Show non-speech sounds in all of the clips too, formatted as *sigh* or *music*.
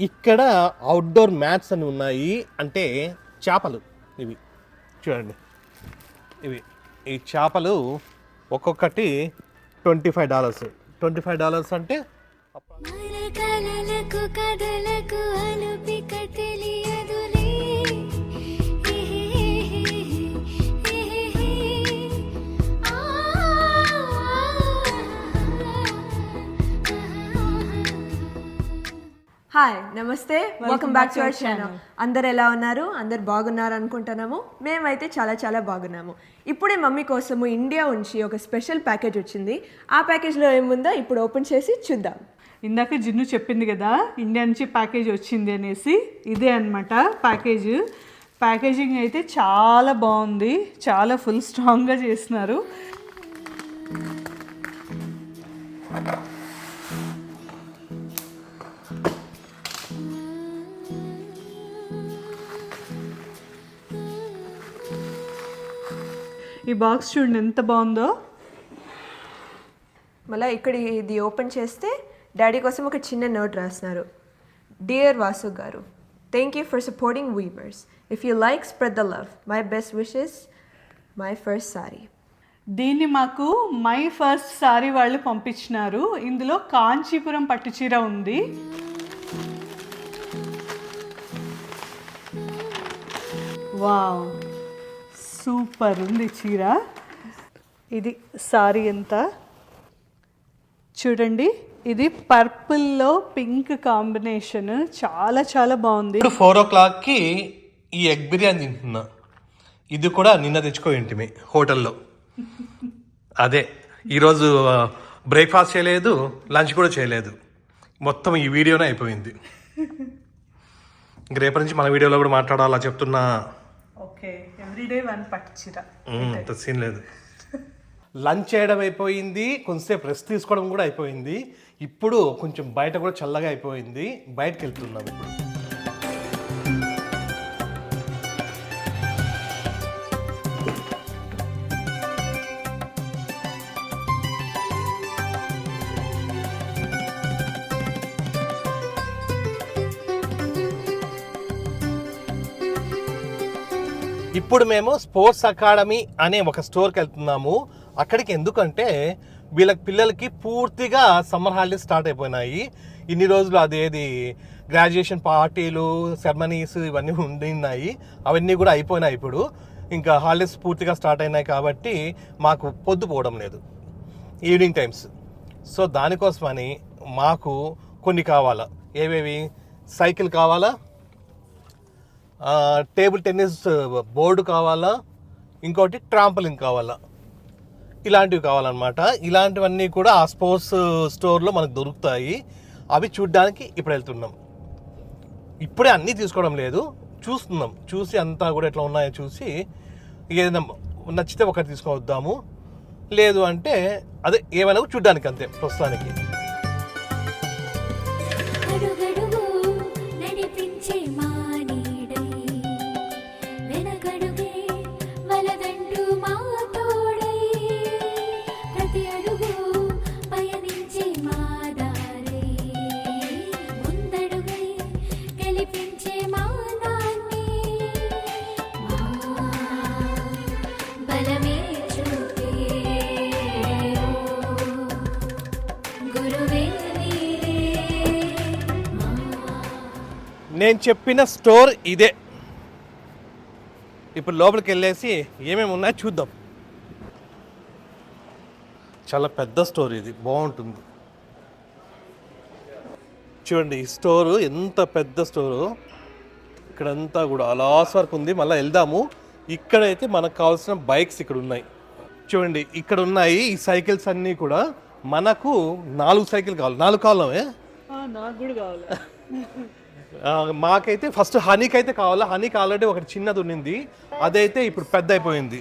ఇక్కడ outdoor mats అని ఉన్నాయి. అంటే చేపలు ఇవి. చూడండి. ఇవి. ఈ చేపలు ఒక్కొక్కటి twenty five dollars twenty five dollars అంటే హాయ్ నమస్తే. Welcome back to our channel అందరు ఎలా ఉన్నారు? అందరు బాగున్నారు అనుకుంటున్నాము. మేమైతే చాలా చాలా బాగున్నాము. ఇప్పుడే మమ్మీ కోసము ఇండియా నుంచి ఒక స్పెషల్ ప్యాకేజ్ వచ్చింది. ఆ ప్యాకేజ్లో ఏముందో ఇప్పుడు ఓపెన్ చేసి చూద్దాం. ఇందాక జిన్ను చెప్పింది కదా ఇండియా నుంచి ప్యాకేజ్ వచ్చింది అనేసి ఇదే అన్నమాట ప్యాకేజ్. ప్యాకేజింగ్ అయితే చాలా బాగుంది. చాలా ఫుల్ స్ట్రాంగ్గా చేసినారు ఈ బాక్స్ చూడండి ఎంత బాగుందో. మళ్ళీ ఇక్కడ ఇది ఓపెన్ చేస్తే డాడీ కోసం ఒక చిన్న నోట్ రాస్తున్నారు. Dear Vasu garu thank you for supporting weavers if you like spread the love my best wishes my first sorry దీన్ని మాకు మై ఫస్ట్ సారీ వాళ్ళు పంపించినారు. ఇందులో కాంచీపురం పట్టుచీర ఉంది. వావ్. సూపర్ ఉంది చీర. ఇది సారీ ఎంత? చూడండి ఇది పర్పుల్లో పింక్ కాంబినేషన్. చాలా చాలా బాగుంది. ఇప్పుడు ఫోర్ ఓ క్లాక్కి ఈ ఎగ్ బిర్యానీ తింటున్నా. ఇది కూడా నిన్న తెచ్చుకో ఇంటిమి హోటల్లో. అదే ఈరోజు బ్రేక్ఫాస్ట్ చేయలేదు లంచ్ కూడా చేయలేదు. మొత్తం ఈ వీడియోనే అయిపోయింది. ఇంక రేపటి నుంచి మన వీడియోలో కూడా మాట్లాడాలా చెప్తున్నా. ఓకే. ఎవ్రీడే వన్ పట్టు చీర. అంత. సీన్ లేదు. *laughs* లంచ్ చేయడం అయిపోయింది కొంచెంసేపు రెస్ట్ తీసుకోవడం కూడా అయిపోయింది. ఇప్పుడు కొంచెం బయట కూడా చల్లగా అయిపోయింది. బయటకు వెళ్తున్నాం ఇప్పుడు. ఇప్పుడు మేము స్పోర్ట్స్ అకాడమీ అనే ఒక స్టోర్కి వెళ్తున్నాము. అక్కడికి ఎందుకంటే వీళ్ళకి పిల్లలకి పూర్తిగా సమ్మర్ హాలిడేస్ స్టార్ట్ అయిపోయినాయి. ఇన్ని రోజులు అదేది గ్రాడ్యుయేషన్ పార్టీలు సెరమనీస్ ఇవన్నీ ఉండినాయి అవన్నీ కూడా అయిపోయినాయి ఇప్పుడు. ఇంకా హాలిడేస్ పూర్తిగా స్టార్ట్ అయినాయి కాబట్టి మాకు పొద్దు పోవడం లేదు. Evening times. సో దానికోసమని మాకు కొన్ని కావాలా? ఏవేవి? సైకిల్ కావాలా? టేబుల్ టెన్నిస్ బోర్డు కావాలా? ఇంకోటి ట్రాంపలింగ్ కావాలా? ఇలాంటివి కావాలన్నమాట. ఇలాంటివన్నీ కూడా ఆ స్పోర్ట్స్ స్టోర్లో మనకు దొరుకుతాయి. అవి చూడ్డానికి ఇప్పుడు వెళ్తున్నాం. ఇప్పుడే అన్నీ తీసుకోవడం లేదు. చూస్తున్నాం. చూసి అంతా కూడా ఎట్లా ఉన్నాయో చూసి ఏదైనా నచ్చితే ఒకటి తీసుకొని వద్దాము. లేదు అంటే అదే ఏమైనా చూడ్డానికి అంతే ప్రస్తుతానికి. నేను చెప్పిన స్టోర్ ఇదే. ఇప్పుడు లోపలికి వెళ్ళేసి ఏమేమి ఉన్నాయో చూద్దాం. చాలా పెద్ద స్టోర్ ఇది బాగుంటుంది. చూడండి ఈ స్టోరు ఎంత పెద్ద స్టోరు. ఇక్కడంతా కూడా అలాస్ వరకు ఉంది మళ్ళీ వెళ్దాము. ఇక్కడైతే మనకు కావాల్సిన బైక్స్ ఇక్కడ ఉన్నాయి. చూడండి ఇక్కడ ఉన్నాయి ఈ సైకిల్స్ అన్నీ కూడా. మనకు నాలుగు సైకిల్ కావాలి. నాలుగు కావాలమే నాకు కూడా కావాలి. *laughs* మాకైతే ఫస్ట్ హనీకి అయితే కావాలా? హనీకి ఆల్రెడీ ఒకటి చిన్నది ఉన్నింది. అదైతే ఇప్పుడు పెద్ద అయిపోయింది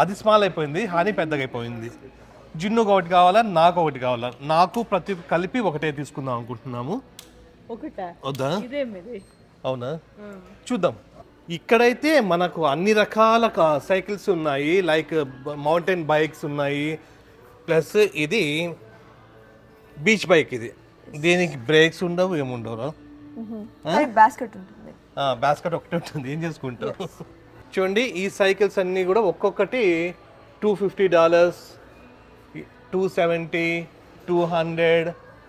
అది స్మాల్ అయిపోయింది. హనీ పెద్దగా అయిపోయింది జిన్నుకు ఒకటి కావాలా? నాకు ఒకటి కావాలా? నాకు ప్రతి కలిపి ఒకటే తీసుకుందాం అనుకుంటున్నాము. ఒకటా. వద్దా? అవునా? చూద్దాం. ఇక్కడైతే మనకు అన్ని రకాల సైకిల్స్ ఉన్నాయి. లైక్ మౌంటైన్ బైక్స్ ఉన్నాయి. ప్లస్ ఇది బీచ్ బైక్ ఇది. దీనికి బ్రేక్స్ ఉండవు ఏముండవు బాస్కెట్ ఉంటుంది. బాస్కెట్ ఒకటి ఉంటుంది ఏం చేసుకుంటావు? చూడండి ఈ సైకిల్స్ అన్నీ కూడా ఒక్కొక్కటి two fifty dollars two seventy two hundred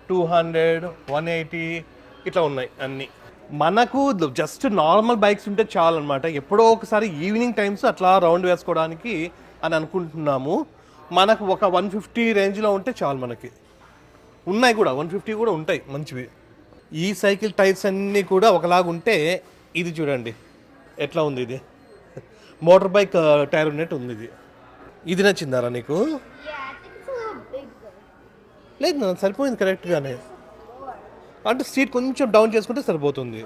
two hundred one eighty ఇట్లా ఉన్నాయి అన్నీ. మనకు జస్ట్ నార్మల్ బైక్స్ ఉంటే చాలు అనమాట ఎప్పుడో ఒకసారి ఈవినింగ్ టైమ్స్ అట్లా రౌండ్ వేసుకోవడానికి అని అనుకుంటున్నాము. మనకు ఒక వన్ ఫిఫ్టీ రేంజ్లో ఉంటే చాలు మనకి. ఉన్నాయి కూడా వన్ ఫిఫ్టీ కూడా ఉంటాయి మంచివి. ఈ సైకిల్ టైర్స్ అన్నీ కూడా ఒకలాగా ఉంటే ఇది చూడండి ఎట్లా ఉంది ఇది? మోటార్ బైక్ టైర్ ఉన్నట్టు ఉంది ఇది. ఇది నచ్చిందారా నీకు? లేదు నా సరిపోయింది కరెక్ట్గానే. అంటే సీట్ కొంచెం డౌన్ చేసుకుంటే సరిపోతుంది.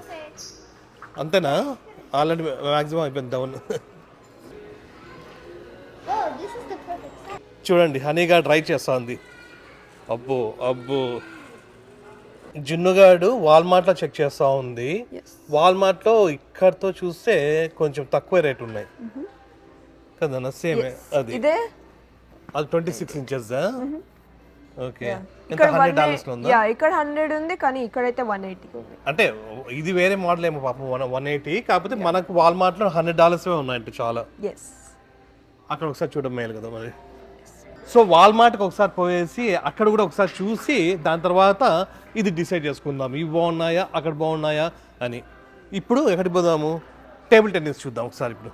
అంతేనా? ఆల్రెడీ మ్యాక్సిమం అయిపోయింది డౌన్. చూడండి హనీగా డ్రైవ్ చేస్తుంది అబ్బో అబ్బో. జున్నుగాడు వాల్మార్ట్లో చెక్ చేస్తూ ఉంది. వాల్మార్ట్లో ఇక్కడతో చూస్తే కొంచెం తక్కువ రేట్ ఉన్నాయి. కదన్నా సేమ్ అది. ఇదే? అది ట్వంటీ సిక్స్ ఇంచెస్ ఓకే. ఎంత? ఇక్కడ హండ్రెడ్ డాలర్స్ ఉందా? ఇక్కడ హండ్రెడ్ ఉంది కానీ ఇక్కడైతే వన్ ఎయిటీ ఉంది అంటే ఇది వేరే మోడల్ ఏమో పాపం వన్ వన్ ఎయిటీ కాకపోతే మనకు వాల్మార్ట్లో హండ్రెడ్ డాలర్స్ ఉన్నాయంట చాలా. అక్కడ ఒకసారి చూడడం మేలు కదా మరి. సో వాల్మార్ట్కి ఒకసారి పోయేసి అక్కడ కూడా ఒకసారి చూసి దాని తర్వాత ఇది డిసైడ్ చేసుకుందాం. ఇవి బాగున్నాయా? అక్కడ బాగున్నాయా? అని. ఇప్పుడు ఎక్కడికి పోదాము? టేబుల్ టెన్నిస్ చూద్దాం ఒకసారి ఇప్పుడు.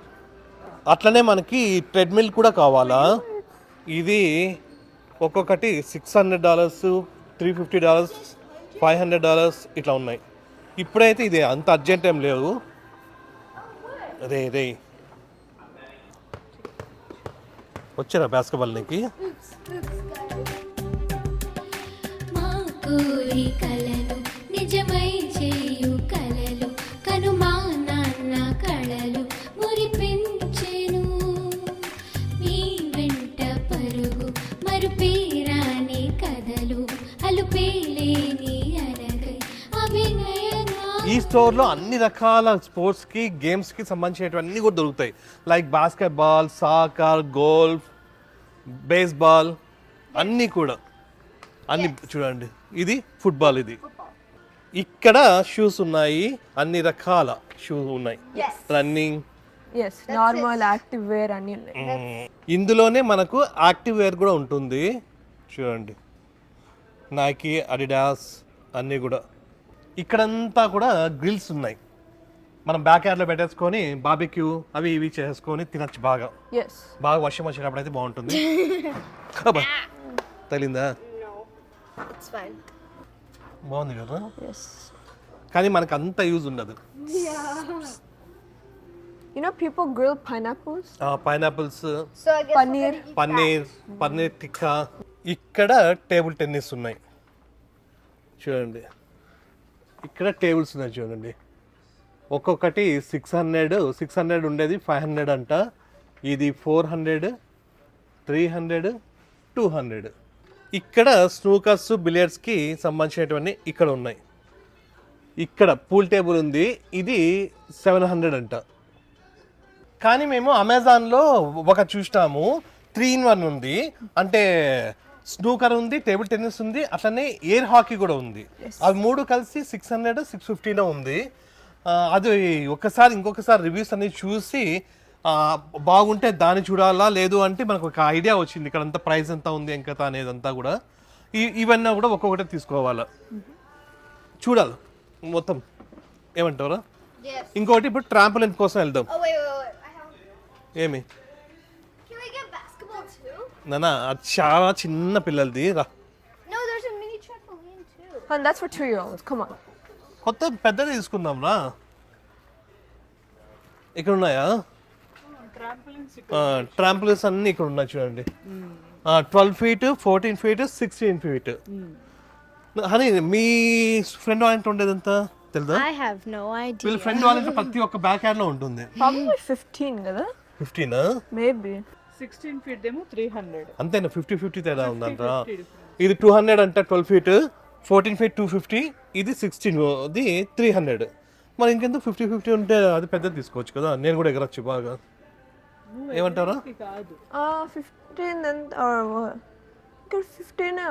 అట్లనే మనకి ట్రెడ్మిల్ కూడా కావాలా? ఇది ఒక్కొక్కటి six hundred dollars three fifty dollars five hundred dollars ఇట్లా ఉన్నాయి. ఇప్పుడైతే ఇది అంత అర్జెంట్ ఏం లేదు రే రే వచ్చారా బాస్కెట్బాల్ నీకు? నిజమై చేయు కలలు కను మా నాన్న కళలు మురిపించెను. మీ వెంట పరుగు మరుపేరాని కథలు అలుపేలేని ఈ స్టోర్లో అన్ని రకాల స్పోర్ట్స్కి గేమ్స్కి సంబంధించినవన్నీ కూడా దొరుకుతాయి. Like basketball soccer golf baseball. అన్నీ కూడా. అన్ని చూడండి. ఇది ఫుట్బాల్ ఇది. ఇక్కడ షూస్ ఉన్నాయి. అన్ని రకాల షూస్ ఉన్నాయి. Running. Yes normal active wear అన్నీ ఉన్నాయి. ఇందులోనే మనకు యాక్టివ్ వేర్ కూడా ఉంటుంది. చూడండి. నాకి అడిడాస్ అన్నీ కూడా. ఇక్కడంతా కూడా గ్రిల్స్ ఉన్నాయి. మనం బ్యాక్ యార్డ్లో పెట్టేసుకొని బాబిక్యూ అవి ఇవి చేసుకొని తినచ్చు బాగా. బాగా వర్షం వచ్చినప్పుడు అయితే బాగుంటుంది. కాబా తగిలిందా? బాగుంది కదా? కానీ మనకు అంత యూజ్ ఉండదు. You know people grill pineapples pineapples paneer paneer paneer tikka ఇక్కడ టేబుల్ టెన్నిస్ ఉన్నాయి. చూడండి. ఇక్కడ టేబుల్స్ ఉన్నాయి చూడండి. ఒక్కొక్కటి సిక్స్ హండ్రెడ్ సిక్స్ హండ్రెడ్ ఉండేది ఫైవ్ హండ్రెడ్ అంట. ఇది four hundred three hundred two hundred ఇక్కడ స్నూకర్స్ బిలియర్డ్స్కి సంబంధించినటువంటి ఇక్కడ ఉన్నాయి. ఇక్కడ పూల్ టేబుల్ ఉంది. ఇది సెవెన్ హండ్రెడ్ అంట. కానీ మేము అమెజాన్లో ఒక చూసినాము త్రీ ఇన్ వన్ ఉంది. అంటే స్నూకర్ ఉంది టేబుల్ టెన్నిస్ ఉంది అట్లనే ఎయిర్ హాకీ కూడా ఉంది. అవి మూడు కలిసి సిక్స్ హండ్రెడ్ సిక్స్ ఫిఫ్టీలో ఉంది. అది ఒక్కసారి ఇంకొకసారి రివ్యూస్ అన్ని చూసి బాగుంటే దాన్ని చూడాలా? లేదు అంటే మనకు ఒక ఐడియా వచ్చింది. ఇక్కడ అంతా ప్రైస్ ఎంత ఉంది ఎంత అనేది అంతా కూడా. ఈ- ఇవన్నీ కూడా ఒక్కొక్కటి తీసుకోవాలా? చూడాలి. మొత్తం. ఏమంటారా ఇంకోటి ఇప్పుడు ట్రాంపులిన్ కోసం వెళ్దాం. Oh. ఏమి? అది చాలా చిన్న పిల్లలది. రా. That's for two year olds. Come on. కొత్త పెద్దది తీసుకుందాం రా ఇక్కడ ఉన్నాయా ట్రాంపులిన్స్ అన్ని ఇక్కడ ఉన్నాయి చూడండి twelve feet fourteen feet sixteen feet honey మీ ఫ్రెండ్ వాళ్ళంటే ఉండేది ఎంత తెలుదా? I have no idea. వీళ్ళ ఫ్రెండ్ వాళ్ళంటే ప్రతి ఒక్క బ్యాక్ హ్యాండ్లో ఉంటుంది. Probably 15 కదా? ఫిఫ్టీన్ మేబీ సిక్స్టీన్ ఫీట్ ఏమో త్రీ హండ్రెడ్ అంతేనా? ఫిఫ్టీ ఫిఫ్టీ తేడా ఉందంట ఇది టూ హండ్రెడ్ అంట twelve feet fourteen feet two fifty ఇది సిక్స్టీన్ ఇది త్రీ హండ్రెడ్ మరి ఇంకెందుకు ఫిఫ్టీ ఫిఫ్టీ ఉంటే అది పెద్దది తీసుకోవచ్చు కదా నేను కూడా ఎగరొచ్చు బాగా ఏమంటారా కాదు ఫిఫ్టీన్ ఎంత ఇక్కడ ఫిఫ్టీనే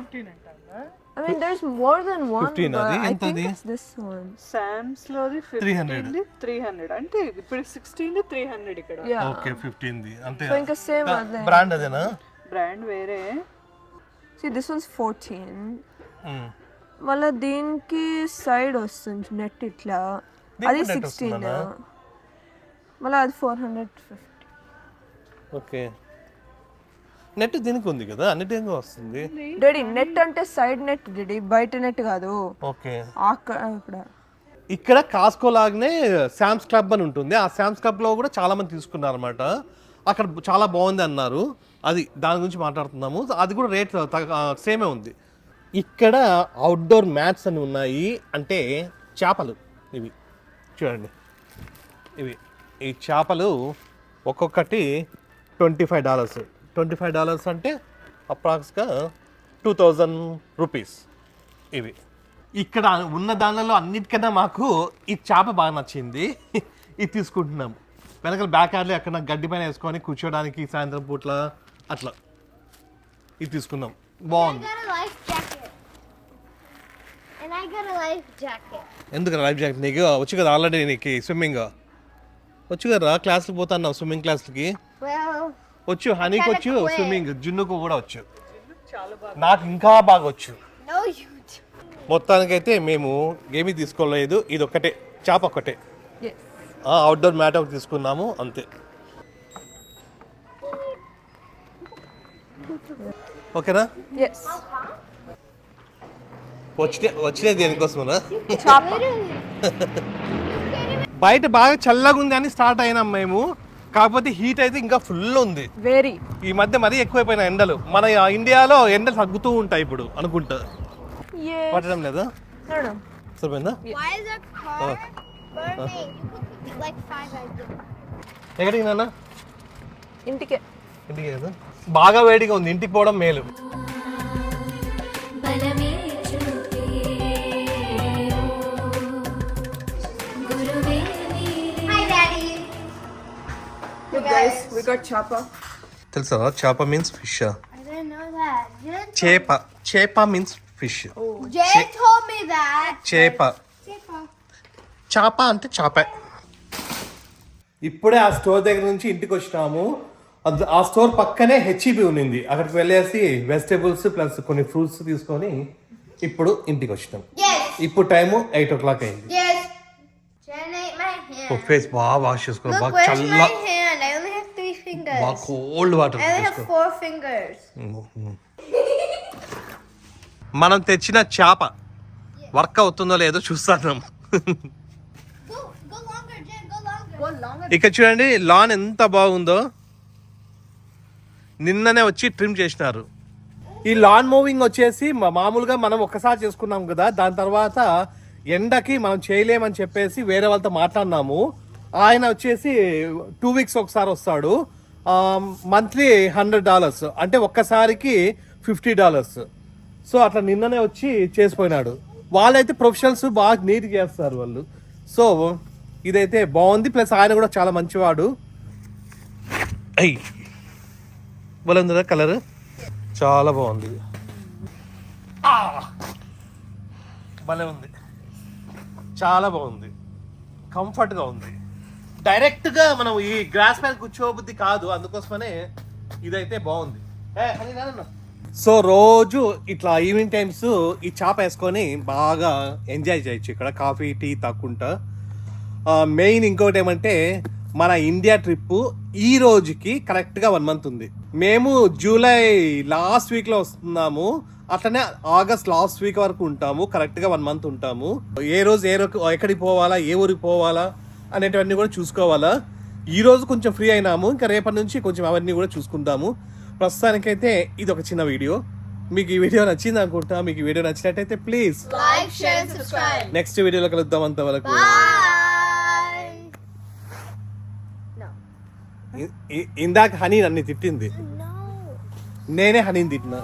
ఫిఫ్టీన్ అంటారా I mean, there's more than one. 15 but అది? ఎంత అది? this one. శామ్స్ లోది 300. త్రీ హండ్రెడ్ అంటే ఇప్పుడు సిక్స్టీన్ త్రీ హండ్రెడ్ ఇక్కడ. ఓకే ఫిఫ్టీన్ ది అంతే ఇంకా same అదే. బ్రాండ్ అదేనా బ్రాండ్ వేరే See, this one's 14. మళ్ళీ దీనికి సైడ్ వస్తుంది నెట్ ఇట్లా. అది సిక్స్టీన్? మళ్ళీ అది four hundred fifty okay. Net దీనికి ఉంది కదా అన్నిటిగా వస్తుంది. డాడీ నెట్ అంటే సైడ్ నెట్ డాడీ బయట నెట్ కాదు. ఓకే. అక్కడ అక్కడ ఇక్కడ. కాస్కో లాగానే శామ్స్ క్లబ్ అని ఉంటుంది. ఆ శామ్స్ క్లబ్లో కూడా చాలా మంది తీసుకున్నారు అనమాట అక్కడ చాలా బాగుంది అన్నారు. అది దాని గురించి మాట్లాడుతున్నాము. అది కూడా రేట్ సేమే ఉంది. ఇక్కడ అవుట్డోర్ మ్యాట్స్ అని ఉన్నాయి. అంటే చేపలు ఇవి. చూడండి. ఇవి. ఈ చేపలు ఒక్కొక్కటి twenty five dollars twenty five dollars అంటే అప్రాక్స్గా టూ థౌజండ్ రూపీస్ ఇవి. ఇక్కడ ఉన్న దానిలో అన్నిటికన్నా మాకు ఈ చేప బాగా నచ్చింది. ఇది తీసుకుంటున్నాము. వెనకాల బ్యాక్ యార్డ్లో ఎక్కడ గడ్డి పైన వేసుకొని కూర్చోడానికి సాయంత్రం పూట్ల అట్లా. ఇది తీసుకున్నాం. బాగుంది got a life jacket. And I got a life jacket. ఎందుకు లైఫ్ జాకెట్ నీకు? వచ్చు కదా ఆల్రెడీ నీకు స్విమ్మింగ్ వచ్చు కదా క్లాస్కి పోతున్నావు స్విమ్మింగ్ క్లాస్కి Well, వచ్చు హనీకి వచ్చు. స్విమ్మింగ్ జున్నుకు కూడా వచ్చు. నాకు ఇంకా బాగా వచ్చు. No, you do. మొత్తానికైతే మేము ఏమీ తీసుకోలేదు ఇది ఒక్కటే. చేప ఒక్కటే అవుట్డోర్ మ్యాట్ ఒకటి తీసుకున్నాము అంతే. ఓకేనా? ఎస్ వచ్చిన వచ్చిన దేనికోసమనా? బయట బాగా చల్లగా ఉంది అని స్టార్ట్ అయినాం మేము. కాకపోతే హీట్ అయితే ఇంకా ఫుల్ ఉంది. వెరీ. ఈ మధ్య మరీ ఎక్కువైపోయిన ఎండలు. మన ఇండియాలో ఎండలు తగ్గుతూ ఉంటాయి ఇప్పుడు అనుకుంటా. పట్టడం లేదా? సరిపోయిందా? Did. ఎక్కడికి నాన్న? ఇంటికే. ఇంటికి కదా? బాగా వేడిగా ఉంది. ఇంటికి పోవడం మేలు. We got chopper తెలుసా? చేప means fish I didn't know that. Jen, చేప. చేప means fish Jen told me that. చేప. చేప. అంటే చేప. ఇప్పుడే ఆ స్టోర్ దగ్గర నుంచి ఇంటికి వచ్చినాము. అది- ఆ స్టోర్ పక్కనే హెచ్ఈబి ఉన్నింది. అక్కడికి వెళ్ళేసి వెజిటేబుల్స్ ప్లస్ కొన్ని ఫ్రూట్స్ తీసుకొని ఇప్పుడు ఇంటికి వచ్చినాం. Yes. ఇప్పుడు టైము ఎయిట్ ఓ క్లాక్ అయింది. Yes. Jen ate my hand. Face బాగా వాష్ చేసుకో Look, బాగా where's చల్ల my hand? I fingers. బాగా కోల్డ్ వాటర్ I only తీసుకో have four fingers. మనం తెచ్చిన చేప వర్క్ అవుతుందో లేదో చూస్తాను Go, go longer, Jen. Go longer. ఇక్కడ చూడండి లాన్ ఎంత బాగుందో నిన్ననే వచ్చి ట్రిమ్ చేసినారు ఈ లాన్ మూవింగ్ వచ్చేసి మామూలుగా మనం ఒక్కసారి చేసుకున్నాం కదా దాని తర్వాత ఎండకి మనం చేయలేమని చెప్పేసి వేరే వాళ్ళతో మాట్లాడినాము ఆయన వచ్చేసి టూ వీక్స్ ఒకసారి వస్తాడు మంత్లీ హండ్రెడ్ డాలర్స్ అంటే ఒక్కసారికి ఫిఫ్టీ డాలర్స్ సో అట్లా నిన్ననే వచ్చి చేసిపోయినాడు. వాళ్ళైతే ప్రొఫెషనల్స్ బాగా నీట్ చేస్తారు వాళ్ళు. సో ఇదైతే బాగుంది. ప్లస్ ఆయన కూడా చాలా మంచివాడు. అయ్యి భలే ఉందిరా కలర్? చాలా బాగుంది. భలే ఉంది. చాలా బాగుంది. కంఫర్ట్గా ఉంది. డైరెక్ట్గా మనం ఈ గ్రాస్ మీద కూర్చోబుద్ధి కాదు అందుకోసమనే ఇదైతే బాగుంది. సో రోజు ఇట్లా ఈవినింగ్ టైమ్స్ ఈ చాప వేసుకొని బాగా ఎంజాయ్ చేయొచ్చు ఇక్కడ కాఫీ టీ తాక్కుంటా. మెయిన్ ఇంకోటి ఏమంటే మన ఇండియా ట్రిప్ ఈ రోజుకి కరెక్ట్గా వన్ మంత్ ఉంది. మేము జూలై లాస్ట్ వీక్లో వస్తున్నాము అట్లనే ఆగస్ట్ లాస్ట్ వీక్ వరకు ఉంటాము కరెక్ట్గా వన్ మంత్ ఉంటాము. ఏ రోజు ఏ రోజు ఎక్కడికి పోవాలా ఏ ఊరికి పోవాలా అనేటివన్నీ కూడా చూసుకోవాలా? ఈ రోజు కొంచెం ఫ్రీ అయినాము. ఇంకా రేపటి నుంచి కొంచెం అవన్నీ కూడా చూసుకుంటాము ప్రస్తుతానికైతే ఇది ఒక చిన్న వీడియో. మీకు ఈ వీడియో నచ్చింది అనుకుంటా. మీకు ఈ వీడియో నచ్చినట్టయితే ప్లీజ్. నెక్స్ట్ వీడియోలో కలుద్దాం అంతవరకు. ఇందాక హనీ నన్ను తిట్టింది. No. నేనే హనీని తిట్టినా.